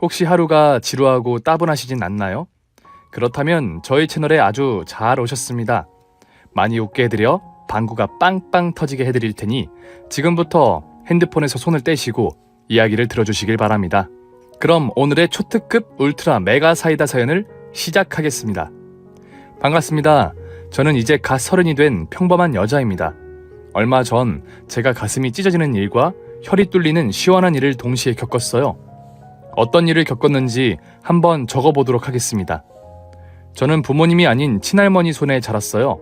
혹시 하루가 지루하고 따분하시진 않나요? 그렇다면 저희 채널에 아주 잘 오셨습니다. 많이 웃게 해드려 방구가 빵빵 터지게 해드릴 테니 지금부터 핸드폰에서 손을 떼시고 이야기를 들어주시길 바랍니다. 그럼 오늘의 초특급 울트라 메가 사이다 사연을 시작하겠습니다. 반갑습니다. 저는 이제 갓 서른이 된 평범한 여자입니다. 얼마 전 제가 가슴이 찢어지는 일과 혈이 뚫리는 시원한 일을 동시에 겪었어요. 어떤 일을 겪었는지 한번 적어보도록 하겠습니다. 저는 부모님이 아닌 친할머니 손에 자랐어요.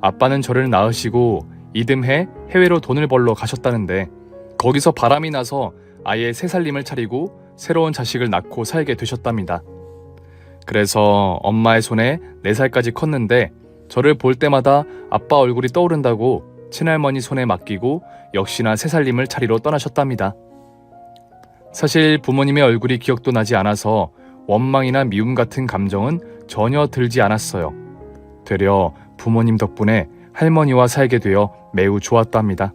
아빠는 저를 낳으시고 이듬해 해외로 돈을 벌러 가셨다는데 거기서 바람이 나서 아예 새 살림을 차리고 새로운 자식을 낳고 살게 되셨답니다. 그래서 엄마의 손에 4살까지 컸는데 저를 볼 때마다 아빠 얼굴이 떠오른다고 친할머니 손에 맡기고 역시나 새 살림을 차리러 떠나셨답니다. 사실 부모님의 얼굴이 기억도 나지 않아서 원망이나 미움 같은 감정은 전혀 들지 않았어요. 되려 부모님 덕분에 할머니와 살게 되어 매우 좋았답니다.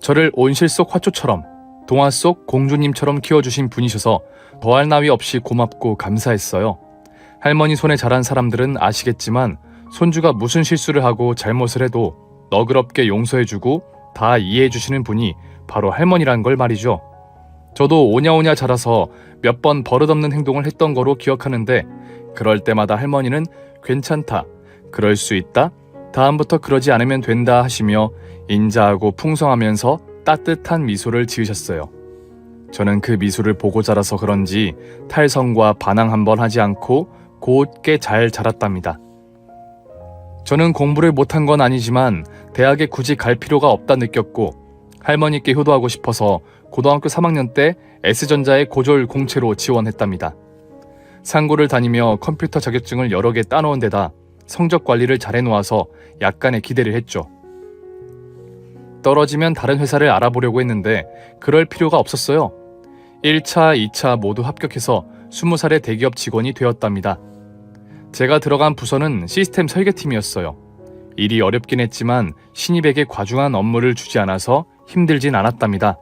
저를 온실 속 화초처럼 동화 속 공주님처럼 키워주신 분이셔서 더할 나위 없이 고맙고 감사했어요. 할머니 손에 자란 사람들은 아시겠지만 손주가 무슨 실수를 하고 잘못을 해도 너그럽게 용서해주고 다 이해해주시는 분이 바로 할머니란 걸 말이죠. 저도 오냐오냐 자라서 몇 번 버릇없는 행동을 했던 거로 기억하는데 그럴 때마다 할머니는 괜찮다, 그럴 수 있다, 다음부터 그러지 않으면 된다 하시며 인자하고 풍성하면서 따뜻한 미소를 지으셨어요. 저는 그 미소를 보고 자라서 그런지 탈성과 반항 한번 하지 않고 곧게 잘 자랐답니다. 저는 공부를 못한 건 아니지만 대학에 굳이 갈 필요가 없다 느꼈고 할머니께 효도하고 싶어서 고등학교 3학년 때 S전자의 고졸 공채로 지원했답니다. 상고를 다니며 컴퓨터 자격증을 여러 개 따놓은 데다 성적 관리를 잘 해놓아서 약간의 기대를 했죠. 떨어지면 다른 회사를 알아보려고 했는데 그럴 필요가 없었어요. 1차, 2차 모두 합격해서 20살의 대기업 직원이 되었답니다. 제가 들어간 부서는 시스템 설계팀이었어요. 일이 어렵긴 했지만 신입에게 과중한 업무를 주지 않아서 힘들진 않았답니다.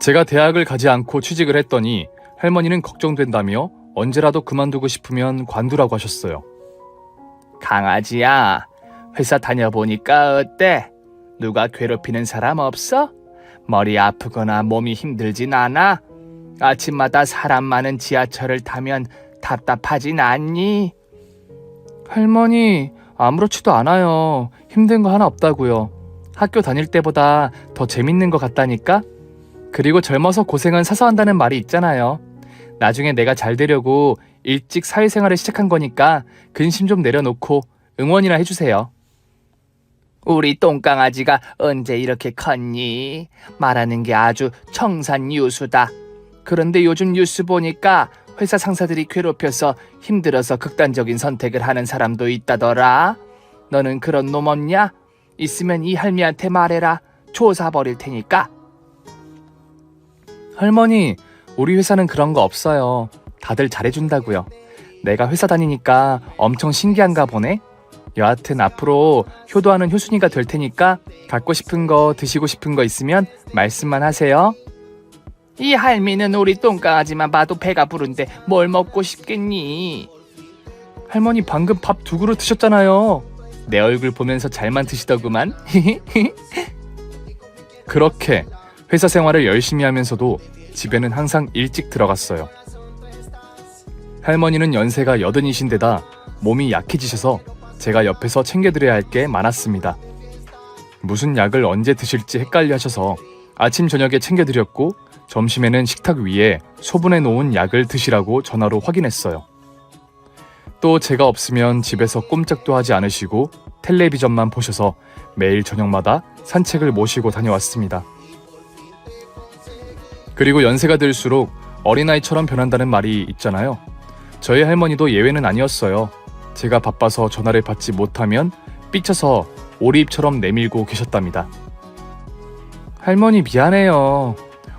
제가 대학을 가지 않고 취직을 했더니 할머니는 걱정된다며 언제라도 그만두고 싶으면 관두라고 하셨어요. 강아지야, 회사 다녀보니까 어때? 누가 괴롭히는 사람 없어? 머리 아프거나 몸이 힘들진 않아? 아침마다 사람 많은 지하철을 타면 답답하진 않니? 할머니, 아무렇지도 않아요. 힘든 거 하나 없다고요. 학교 다닐 때보다 더 재밌는 것 같다니까? 그리고 젊어서 고생은 사서 한다는 말이 있잖아요. 나중에 내가 잘 되려고 일찍 사회생활을 시작한 거니까 근심 좀 내려놓고 응원이나 해주세요. 우리 똥강아지가 언제 이렇게 컸니? 말하는 게 아주 청산유수다. 그런데 요즘 뉴스 보니까 회사 상사들이 괴롭혀서 힘들어서 극단적인 선택을 하는 사람도 있다더라. 너는 그런 놈 없냐? 있으면 이 할미한테 말해라. 조사 버릴 테니까. 할머니, 우리 회사는 그런 거 없어요. 다들 잘해준다고요. 내가 회사 다니니까 엄청 신기한가 보네. 여하튼 앞으로 효도하는 효순이가 될 테니까 갖고 싶은 거 드시고 싶은 거 있으면 말씀만 하세요. 이 할미는 우리 똥강아지만 봐도 배가 부른데 뭘 먹고 싶겠니? 할머니 방금 밥 두 그릇 드셨잖아요. 내 얼굴 보면서 잘만 드시더구만. 그렇게 회사 생활을 열심히 하면서도 집에는 항상 일찍 들어갔어요. 할머니는 연세가 여든이신데다 몸이 약해지셔서 제가 옆에서 챙겨드려야 할 게 많았습니다. 무슨 약을 언제 드실지 헷갈려 하셔서 아침 저녁에 챙겨드렸고 점심에는 식탁 위에 소분해 놓은 약을 드시라고 전화로 확인했어요. 또 제가 없으면 집에서 꼼짝도 하지 않으시고 텔레비전만 보셔서 매일 저녁마다 산책을 모시고 다녀왔습니다. 그리고 연세가 들수록 어린아이처럼 변한다는 말이 있잖아요. 저희 할머니도 예외는 아니었어요. 제가 바빠서 전화를 받지 못하면 삐쳐서 오리입처럼 내밀고 계셨답니다. 할머니 미안해요.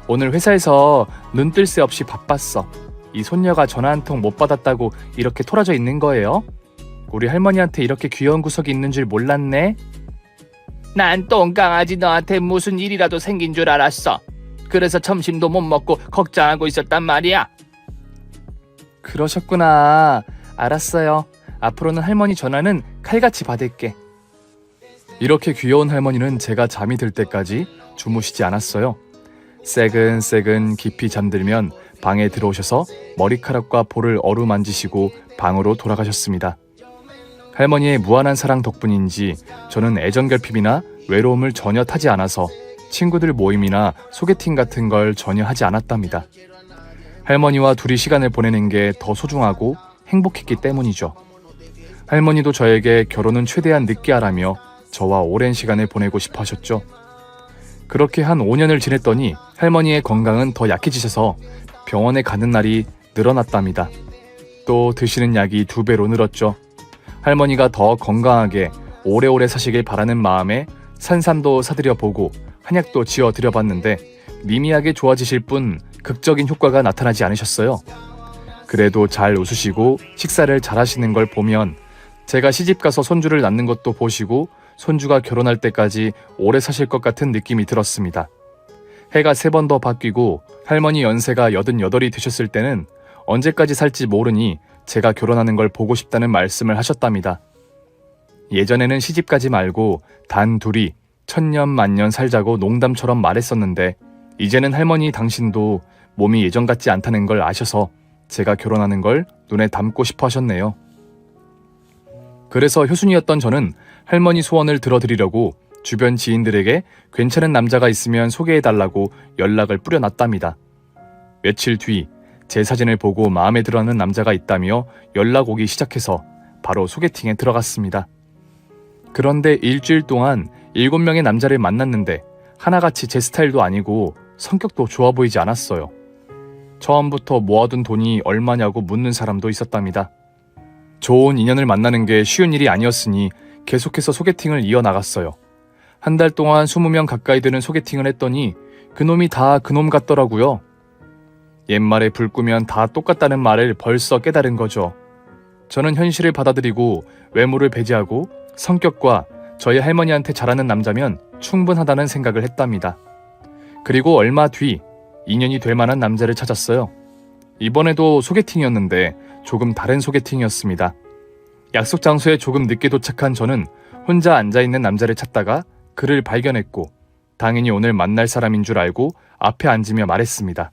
오늘 회사에서 눈 뜰 새 없이 바빴어. 이 손녀가 전화 한 통 못 받았다고 이렇게 토라져 있는 거예요? 우리 할머니한테 이렇게 귀여운 구석이 있는 줄 몰랐네. 난 똥강아지 너한테 무슨 일이라도 생긴 줄 알았어. 그래서 점심도 못 먹고 걱정하고 있었단 말이야. 그러셨구나. 알았어요. 앞으로는 할머니 전화는 칼같이 받을게. 이렇게 귀여운 할머니는 제가 잠이 들 때까지 주무시지 않았어요. 새근새근 깊이 잠들면 방에 들어오셔서 머리카락과 볼을 어루만지시고 방으로 돌아가셨습니다. 할머니의 무한한 사랑 덕분인지 저는 애정결핍이나 외로움을 전혀 타지 않아서 친구들 모임이나 소개팅 같은 걸 전혀 하지 않았답니다. 할머니와 둘이 시간을 보내는 게 더 소중하고 행복했기 때문이죠. 할머니도 저에게 결혼은 최대한 늦게 하라며 저와 오랜 시간을 보내고 싶어 하셨죠. 그렇게 한 5년을 지냈더니 할머니의 건강은 더 약해지셔서 병원에 가는 날이 늘어났답니다. 또 드시는 약이 두 배로 늘었죠. 할머니가 더 건강하게 오래오래 사시길 바라는 마음에 산삼도 사드려 보고 한약도 지어 드려 봤는데 미미하게 좋아지실 뿐 극적인 효과가 나타나지 않으셨어요. 그래도 잘 웃으시고 식사를 잘 하시는 걸 보면 제가 시집 가서 손주를 낳는 것도 보시고 손주가 결혼할 때까지 오래 사실 것 같은 느낌이 들었습니다. 해가 세 번 더 바뀌고 할머니 연세가 88이 되셨을 때는 언제까지 살지 모르니 제가 결혼하는 걸 보고 싶다는 말씀을 하셨답니다. 예전에는 시집 가지 말고 단 둘이 천년 만년 살자고 농담처럼 말했었는데 이제는 할머니 당신도 몸이 예전 같지 않다는 걸 아셔서 제가 결혼하는 걸 눈에 담고 싶어 하셨네요. 그래서 효순이었던 저는 할머니 소원을 들어드리려고 주변 지인들에게 괜찮은 남자가 있으면 소개해달라고 연락을 뿌려놨답니다. 며칠 뒤 제 사진을 보고 마음에 들어하는 남자가 있다며 연락 오기 시작해서 바로 소개팅에 들어갔습니다. 그런데 일주일 동안 일곱 명의 남자를 만났는데 하나같이 제 스타일도 아니고 성격도 좋아 보이지 않았어요. 처음부터 모아둔 돈이 얼마냐고 묻는 사람도 있었답니다. 좋은 인연을 만나는 게 쉬운 일이 아니었으니 계속해서 소개팅을 이어나갔어요. 한 달 동안 20명 가까이 되는 소개팅을 했더니 그놈이 다 그놈 같더라고요. 옛말에 불 끄면 다 똑같다는 말을 벌써 깨달은 거죠. 저는 현실을 받아들이고 외모를 배제하고 성격과 저희 할머니한테 잘하는 남자면 충분하다는 생각을 했답니다. 그리고 얼마 뒤 인연이 될 만한 남자를 찾았어요. 이번에도 소개팅이었는데 조금 다른 소개팅이었습니다. 약속 장소에 조금 늦게 도착한 저는 혼자 앉아 있는 남자를 찾다가 그를 발견했고 당연히 오늘 만날 사람인 줄 알고 앞에 앉으며 말했습니다.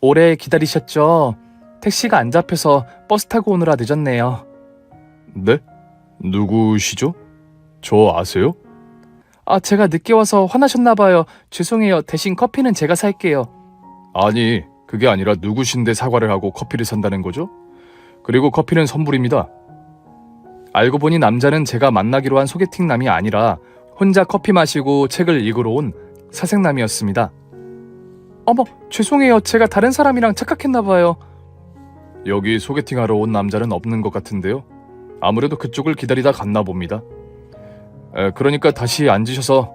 오래 기다리셨죠? 택시가 안 잡혀서 버스 타고 오느라 늦었네요. 네? 누구시죠? 저 아세요? 아, 제가 늦게 와서 화나셨나 봐요. 죄송해요. 대신 커피는 제가 살게요. 아니, 그게 아니라 누구신데 사과를 하고 커피를 산다는 거죠? 그리고 커피는 선불입니다. 알고 보니 남자는 제가 만나기로 한 소개팅남이 아니라 혼자 커피 마시고 책을 읽으러 온 사생남이었습니다. 어머, 죄송해요. 제가 다른 사람이랑 착각했나 봐요. 여기 소개팅하러 온 남자는 없는 것 같은데요. 아무래도 그쪽을 기다리다 갔나 봅니다. 에, 그러니까 다시 앉으셔서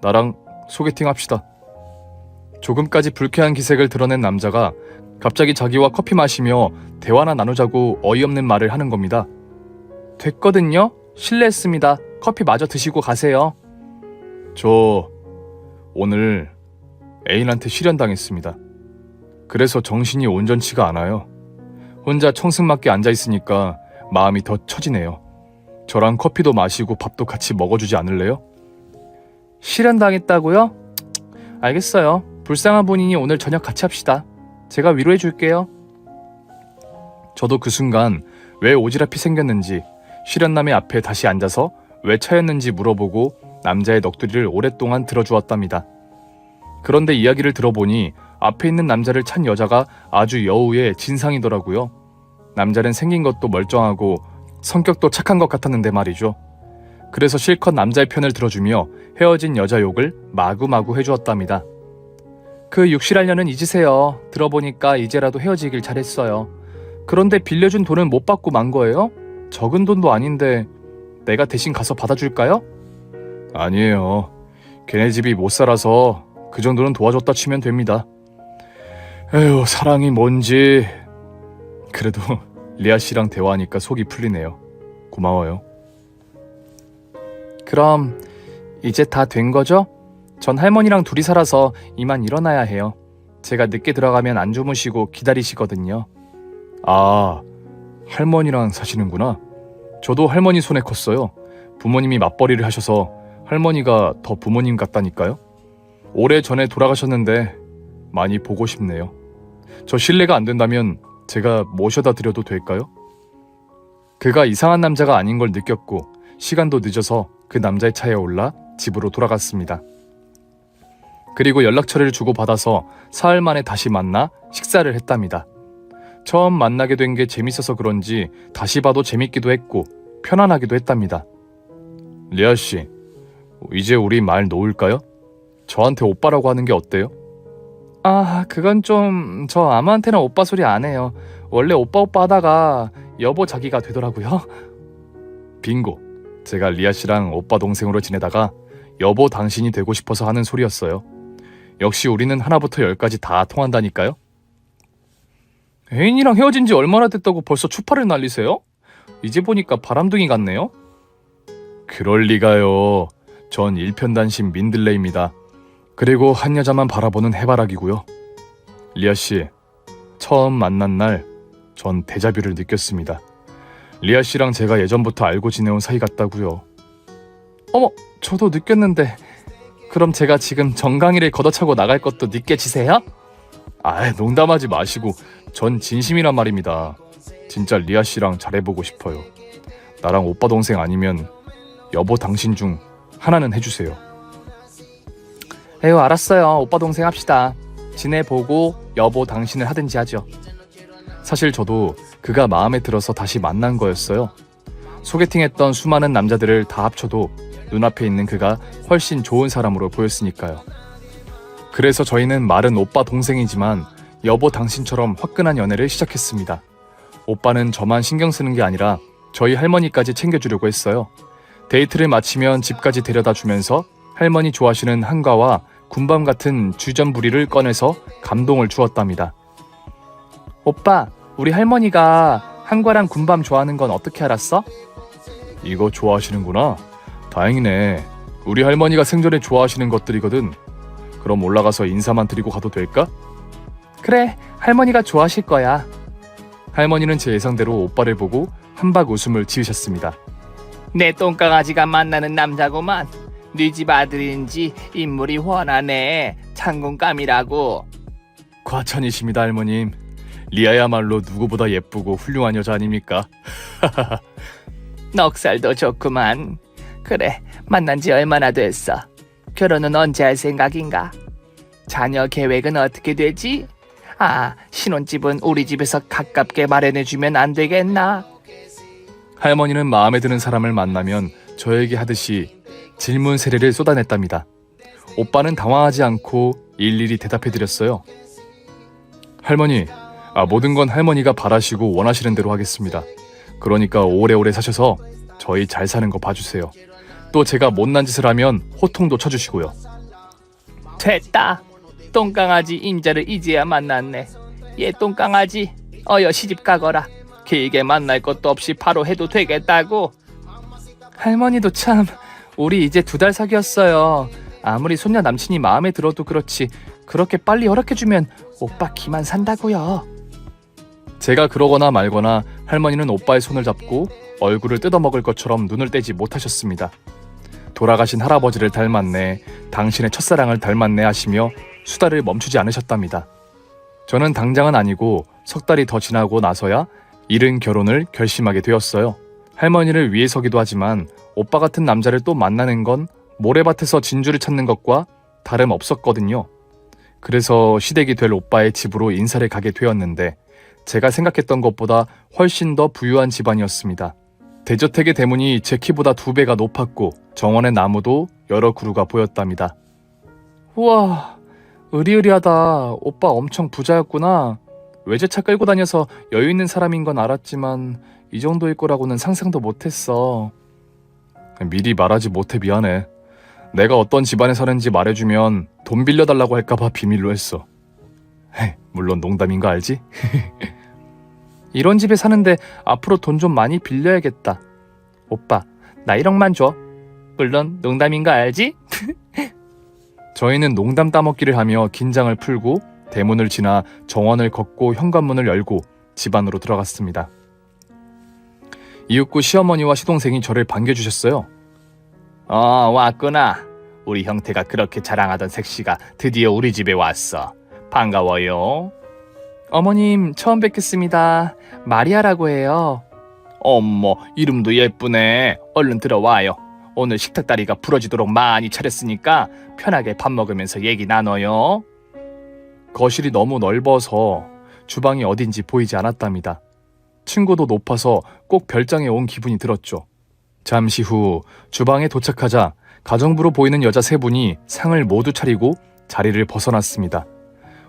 나랑 소개팅 합시다. 조금까지 불쾌한 기색을 드러낸 남자가 갑자기 자기와 커피 마시며 대화나 나누자고 어이없는 말을 하는 겁니다. 됐거든요. 실례했습니다. 커피 마저 드시고 가세요. 저 오늘 애인한테 실현당했습니다. 그래서 정신이 온전치가 않아요. 혼자 청승맞게 앉아 있으니까 마음이 더 처지네요. 저랑 커피도 마시고 밥도 같이 먹어주지 않을래요? 실현당했다고요? 알겠어요. 불쌍한 분이니 오늘 저녁 같이 합시다. 제가 위로해 줄게요. 저도 그 순간 왜 오지랖이 생겼는지 실현남의 앞에 다시 앉아서 왜 차였는지 물어보고 남자의 넋두리를 오랫동안 들어주었답니다. 그런데 이야기를 들어보니 앞에 있는 남자를 찬 여자가 아주 여우의 진상이더라고요. 남자는 생긴 것도 멀쩡하고 성격도 착한 것 같았는데 말이죠. 그래서 실컷 남자의 편을 들어주며 헤어진 여자 욕을 마구마구 해주었답니다. 그 육실하려는 잊으세요. 들어보니까 이제라도 헤어지길 잘했어요. 그런데 빌려준 돈은 못 받고 만 거예요? 적은 돈도 아닌데 내가 대신 가서 받아줄까요? 아니에요. 걔네 집이 못 살아서 그 정도는 도와줬다 치면 됩니다. 에휴, 사랑이 뭔지. 그래도 리아 씨랑 대화하니까 속이 풀리네요. 고마워요. 그럼 이제 다 된 거죠? 전 할머니랑 둘이 살아서 이만 일어나야 해요. 제가 늦게 들어가면 안 주무시고 기다리시거든요. 아, 할머니랑 사시는구나. 저도 할머니 손에 컸어요. 부모님이 맞벌이를 하셔서 할머니가 더 부모님 같다니까요. 오래 전에 돌아가셨는데 많이 보고 싶네요. 저 실례가 안 된다면 제가 모셔다 드려도 될까요? 그가 이상한 남자가 아닌 걸 느꼈고 시간도 늦어서 그 남자의 차에 올라 집으로 돌아갔습니다. 그리고 연락처를 주고받아서 사흘 만에 다시 만나 식사를 했답니다. 처음 만나게 된 게 재밌어서 그런지 다시 봐도 재밌기도 했고 편안하기도 했답니다. 리아 씨, 이제 우리 말 놓을까요? 저한테 오빠라고 하는 게 어때요? 아, 그건 좀 저 아무한테나 오빠 소리 안 해요. 원래 오빠 오빠 하다가 여보 자기가 되더라고요. 빙고. 제가 리아 씨랑 오빠 동생으로 지내다가 여보 당신이 되고 싶어서 하는 소리였어요. 역시 우리는 하나부터 열까지 다 통한다니까요. 애인이랑 헤어진 지 얼마나 됐다고 벌써 추파를 날리세요? 이제 보니까 바람둥이 같네요. 그럴 리가요. 전 일편단심 민들레입니다. 그리고 한 여자만 바라보는 해바라기고요. 리아 씨, 처음 만난 날 전 데자뷰를 느꼈습니다. 리아 씨랑 제가 예전부터 알고 지내온 사이 같다고요. 어머, 저도 느꼈는데 그럼 제가 지금 정강이를 걷어차고 나갈 것도 느껴지세요? 아, 농담하지 마시고 전 진심이란 말입니다. 진짜 리아 씨랑 잘해보고 싶어요. 나랑 오빠 동생 아니면 여보 당신 중 하나는 해주세요. 에휴 알았어요. 오빠 동생 합시다. 지내보고 여보 당신을 하든지 하죠. 사실 저도 그가 마음에 들어서 다시 만난 거였어요. 소개팅했던 수많은 남자들을 다 합쳐도 눈앞에 있는 그가 훨씬 좋은 사람으로 보였으니까요. 그래서 저희는 말은 오빠 동생이지만 여보 당신처럼 화끈한 연애를 시작했습니다. 오빠는 저만 신경 쓰는 게 아니라 저희 할머니까지 챙겨주려고 했어요. 데이트를 마치면 집까지 데려다 주면서 할머니 좋아하시는 한과와 군밤 같은 주전부리를 꺼내서 감동을 주었답니다. 오빠, 우리 할머니가 한과랑 군밤 좋아하는 건 어떻게 알았어? 이거 좋아하시는구나. 다행이네. 우리 할머니가 생전에 좋아하시는 것들이거든. 그럼 올라가서 인사만 드리고 가도 될까? 그래, 할머니가 좋아하실 거야. 할머니는 제 예상대로 오빠를 보고 한박 웃음을 지으셨습니다. 내 똥강아지가 만나는 남자고만 네 집 아들인지 인물이 훤하네. 창군감이라고. 과찬이십니다, 할머님. 리아야말로 누구보다 예쁘고 훌륭한 여자 아닙니까? 넉살도 좋구만. 그래 만난 지 얼마나 됐어? 결혼은 언제 할 생각인가? 자녀 계획은 어떻게 되지? 아 신혼집은 우리 집에서 가깝게 마련해주면 안 되겠나? 할머니는 마음에 드는 사람을 만나면 저에게 하듯이 질문 세례를 쏟아냈답니다. 오빠는 당황하지 않고 일일이 대답해드렸어요. 할머니, 아, 모든 건 할머니가 바라시고 원하시는 대로 하겠습니다. 그러니까 오래오래 사셔서 저희 잘 사는 거 봐주세요. 또 제가 못난 짓을 하면 호통도 쳐주시고요. 됐다 똥강아지 임자를 이제야 만났네 얘 똥강아지 어여 시집 가거라 길게 만날 것도 없이 바로 해도 되겠다고 할머니도 참 우리 이제 두 달 사귀었어요. 아무리 손녀 남친이 마음에 들어도 그렇지 그렇게 빨리 허락해주면 오빠 기만 산다고요. 제가 그러거나 말거나 할머니는 오빠의 손을 잡고 얼굴을 뜯어먹을 것처럼 눈을 떼지 못하셨습니다. 돌아가신 할아버지를 닮았네, 당신의 첫사랑을 닮았네 하시며 수다를 멈추지 않으셨답니다. 저는 당장은 아니고 석 달이 더 지나고 나서야 이른 결혼을 결심하게 되었어요. 할머니를 위해서기도 하지만 오빠 같은 남자를 또 만나는 건 모래밭에서 진주를 찾는 것과 다름 없었거든요. 그래서 시댁이 될 오빠의 집으로 인사를 가게 되었는데 제가 생각했던 것보다 훨씬 더 부유한 집안이었습니다. 대저택의 대문이 제 키보다 두 배가 높았고 정원의 나무도 여러 그루가 보였답니다. 우와, 으리으리하다. 오빠 엄청 부자였구나. 외제차 끌고 다녀서 여유 있는 사람인 건 알았지만 이 정도일 거라고는 상상도 못했어. 미리 말하지 못해 미안해. 내가 어떤 집안에 사는지 말해주면 돈 빌려달라고 할까봐 비밀로 했어. 헤, 물론 농담인 거 알지? 이런 집에 사는데 앞으로 돈 좀 많이 빌려야겠다. 오빠, 나 1억만 줘. 물론 농담인 거 알지? 저희는 농담 따먹기를 하며 긴장을 풀고 대문을 지나 정원을 걷고 현관문을 열고 집 안으로 들어갔습니다. 이윽고 시어머니와 시동생이 저를 반겨주셨어요. 어, 왔구나. 우리 형태가 그렇게 자랑하던 색시가 드디어 우리 집에 왔어. 반가워요. 어머님 처음 뵙겠습니다. 마리아라고 해요. 어머, 이름도 예쁘네. 얼른 들어와요. 오늘 식탁 다리가 부러지도록 많이 차렸으니까 편하게 밥 먹으면서 얘기 나눠요. 거실이 너무 넓어서 주방이 어딘지 보이지 않았답니다. 층고도 높아서 꼭 별장에 온 기분이 들었죠. 잠시 후 주방에 도착하자 가정부로 보이는 여자 세 분이 상을 모두 차리고 자리를 벗어났습니다.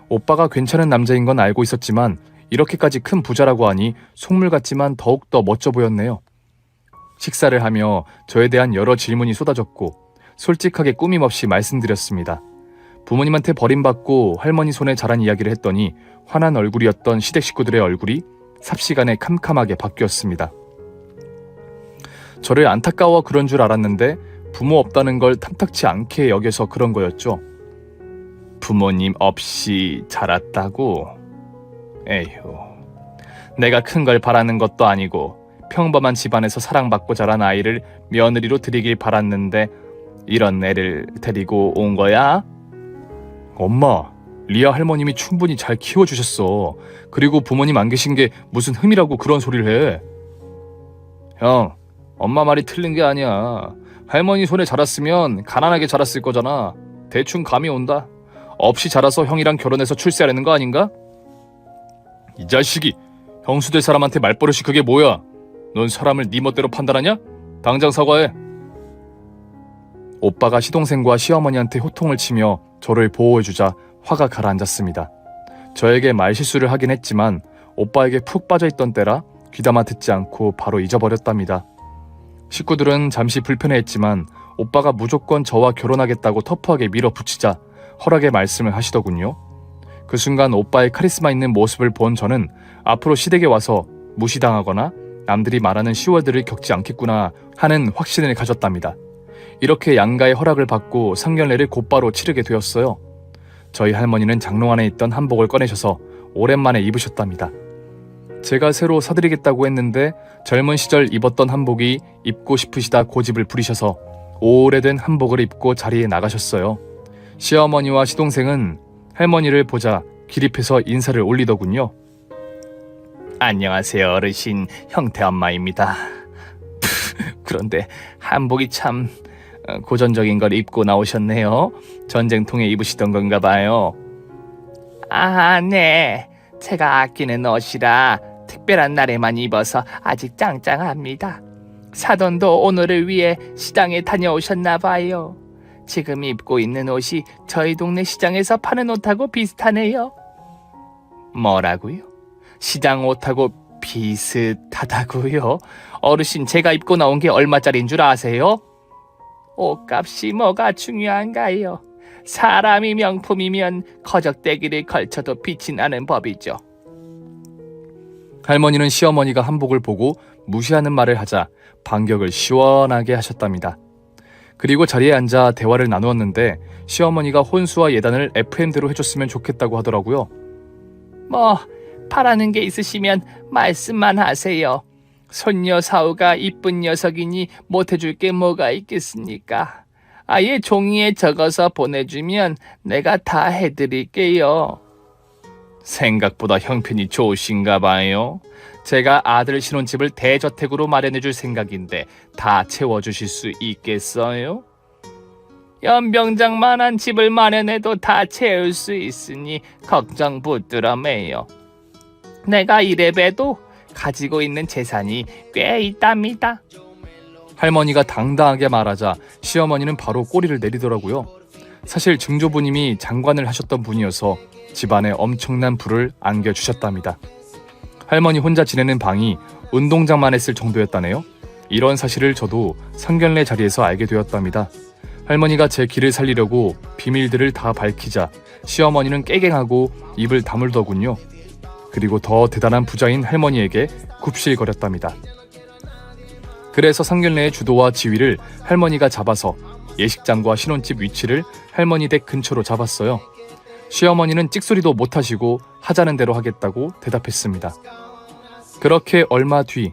오빠가 괜찮은 남자인 건 알고 있었지만 이렇게까지 큰 부자라고 하니 속물 같지만 더욱더 멋져 보였네요. 식사를 하며 저에 대한 여러 질문이 쏟아졌고 솔직하게 꾸밈없이 말씀드렸습니다. 부모님한테 버림받고 할머니 손에 자란 이야기를 했더니 환한 얼굴이었던 시댁 식구들의 얼굴이 삽시간에 캄캄하게 바뀌었습니다. 저를 안타까워 그런 줄 알았는데 부모 없다는 걸 탐탁치 않게 여겨서 그런 거였죠. 부모님 없이 자랐다고? 에휴, 내가 큰 걸 바라는 것도 아니고 평범한 집안에서 사랑받고 자란 아이를 며느리로 드리길 바랐는데 이런 애를 데리고 온 거야? 엄마, 리아 할머님이 충분히 잘 키워주셨어. 그리고 부모님 안 계신 게 무슨 흠이라고 그런 소리를 해. 형, 엄마 말이 틀린 게 아니야. 할머니 손에 자랐으면 가난하게 자랐을 거잖아. 대충 감이 온다. 없이 자라서 형이랑 결혼해서 출세하려는 거 아닌가? 이 자식이 형수 될 사람한테 말버릇이 그게 뭐야? 넌 사람을 네 멋대로 판단하냐? 당장 사과해. 오빠가 시동생과 시어머니한테 호통을 치며 저를 보호해주자 화가 가라앉았습니다. 저에게 말실수를 하긴 했지만 오빠에게 푹 빠져있던 때라 귀담아 듣지 않고 바로 잊어버렸답니다. 식구들은 잠시 불편해했지만 오빠가 무조건 저와 결혼하겠다고 터프하게 밀어붙이자 허락의 말씀을 하시더군요. 그 순간 오빠의 카리스마 있는 모습을 본 저는 앞으로 시댁에 와서 무시당하거나 남들이 말하는 시월들을 겪지 않겠구나 하는 확신을 가졌답니다. 이렇게 양가의 허락을 받고 상견례를 곧바로 치르게 되었어요. 저희 할머니는 장롱 안에 있던 한복을 꺼내셔서 오랜만에 입으셨답니다. 제가 새로 사드리겠다고 했는데 젊은 시절 입었던 한복이 입고 싶으시다 고집을 부리셔서 오래된 한복을 입고 자리에 나가셨어요. 시어머니와 시동생은 할머니를 보자 기립해서 인사를 올리더군요. 안녕하세요, 어르신. 형태 엄마입니다. 그런데 한복이 참 어, 고전적인 걸 입고 나오셨네요. 전쟁통에 입으시던 건가 봐요. 아, 네. 제가 아끼는 옷이라 특별한 날에만 입어서 아직 짱짱합니다. 사돈도 오늘을 위해 시장에 다녀오셨나 봐요. 지금 입고 있는 옷이 저희 동네 시장에서 파는 옷하고 비슷하네요. 뭐라고요? 시장 옷하고 비슷하다고요? 어르신 제가 입고 나온 게 얼마짜린 줄 아세요? 옷값이 뭐가 중요한가요? 사람이 명품이면 거적대기를 걸쳐도 빛이 나는 법이죠. 할머니는 시어머니가 한복을 보고 무시하는 말을 하자 반격을 시원하게 하셨답니다. 그리고 자리에 앉아 대화를 나누었는데 시어머니가 혼수와 예단을 FM대로 해줬으면 좋겠다고 하더라고요. 뭐 바라는 게 있으시면 말씀만 하세요. 손녀 사우가 이쁜 녀석이니 못해줄 게 뭐가 있겠습니까? 아예 종이에 적어서 보내주면 내가 다 해드릴게요. 생각보다 형편이 좋으신가 봐요. 제가 아들 신혼집을 대저택으로 마련해줄 생각인데 다 채워주실 수 있겠어요? 연병장만한 집을 마련해도 다 채울 수 있으니 걱정 붙들어 매요. 내가 이래 봬도 가지고 있는 재산이 꽤 있답니다. 할머니가 당당하게 말하자 시어머니는 바로 꼬리를 내리더라고요. 사실 증조부님이 장관을 하셨던 분이어서 집안에 엄청난 부를 안겨주셨답니다. 할머니 혼자 지내는 방이 운동장만 했을 정도였다네요. 이런 사실을 저도 상견례 자리에서 알게 되었답니다. 할머니가 제 길을 살리려고 비밀들을 다 밝히자 시어머니는 깨갱하고 입을 다물더군요. 그리고 더 대단한 부자인 할머니에게 굽실거렸답니다. 그래서 상견례의 주도와 지휘를 할머니가 잡아서 예식장과 신혼집 위치를 할머니 댁 근처로 잡았어요. 시어머니는 찍소리도 못 하시고 하자는 대로 하겠다고 대답했습니다. 그렇게 얼마 뒤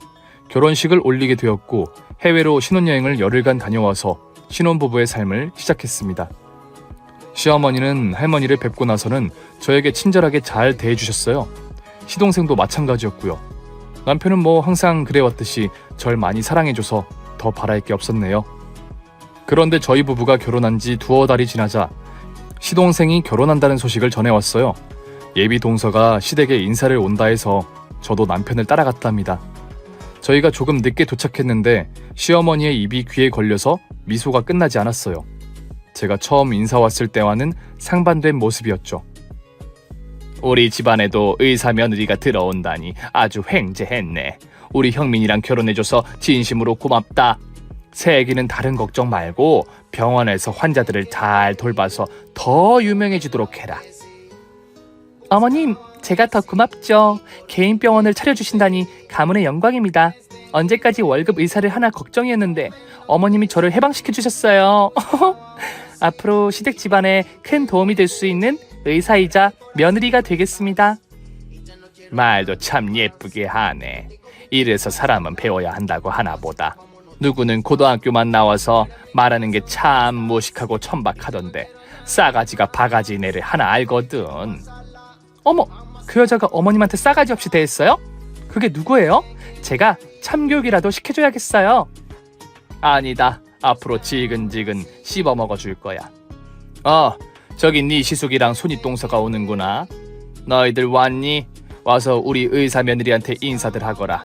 결혼식을 올리게 되었고 해외로 신혼여행을 열흘간 다녀와서 신혼부부의 삶을 시작했습니다. 시어머니는 할머니를 뵙고 나서는 저에게 친절하게 잘 대해주셨어요. 시동생도 마찬가지였고요. 남편은 뭐 항상 그래왔듯이 절 많이 사랑해줘서 더 바랄 게 없었네요. 그런데 저희 부부가 결혼한 지 두어 달이 지나자 시동생이 결혼한다는 소식을 전해왔어요. 예비 동서가 시댁에 인사를 온다 해서 저도 남편을 따라갔답니다. 저희가 조금 늦게 도착했는데 시어머니의 입이 귀에 걸려서 미소가 끝나지 않았어요. 제가 처음 인사 왔을 때와는 상반된 모습이었죠. 우리 집안에도 의사 며느리가 들어온다니 아주 횡재했네. 우리 형민이랑 결혼해줘서 진심으로 고맙다. 새애기는 다른 걱정 말고 병원에서 환자들을 잘 돌봐서 더 유명해지도록 해라. 어머님, 제가 더 고맙죠. 개인 병원을 차려주신다니 가문의 영광입니다. 언제까지 월급 의사를 하나 걱정이었는데 어머님이 저를 해방시켜 주셨어요. 앞으로 시댁 집안에 큰 도움이 될 수 있는 의사이자 며느리가 되겠습니다. 말도 참 예쁘게 하네. 이래서 사람은 배워야 한다고 하나 보다. 누구는 고등학교만 나와서 말하는 게 참 무식하고 천박하던데 싸가지가 바가지 내를 하나 알거든. 어머, 그 여자가 어머님한테 싸가지 없이 대했어요? 그게 누구예요? 제가 참교육이라도 시켜줘야겠어요. 아니다. 앞으로 지근지근 씹어 먹어 줄 거야. 어, 저기 네 시숙이랑 손윗동서가 오는구나. 너희들 왔니? 와서 우리 의사 며느리한테 인사들 하거라.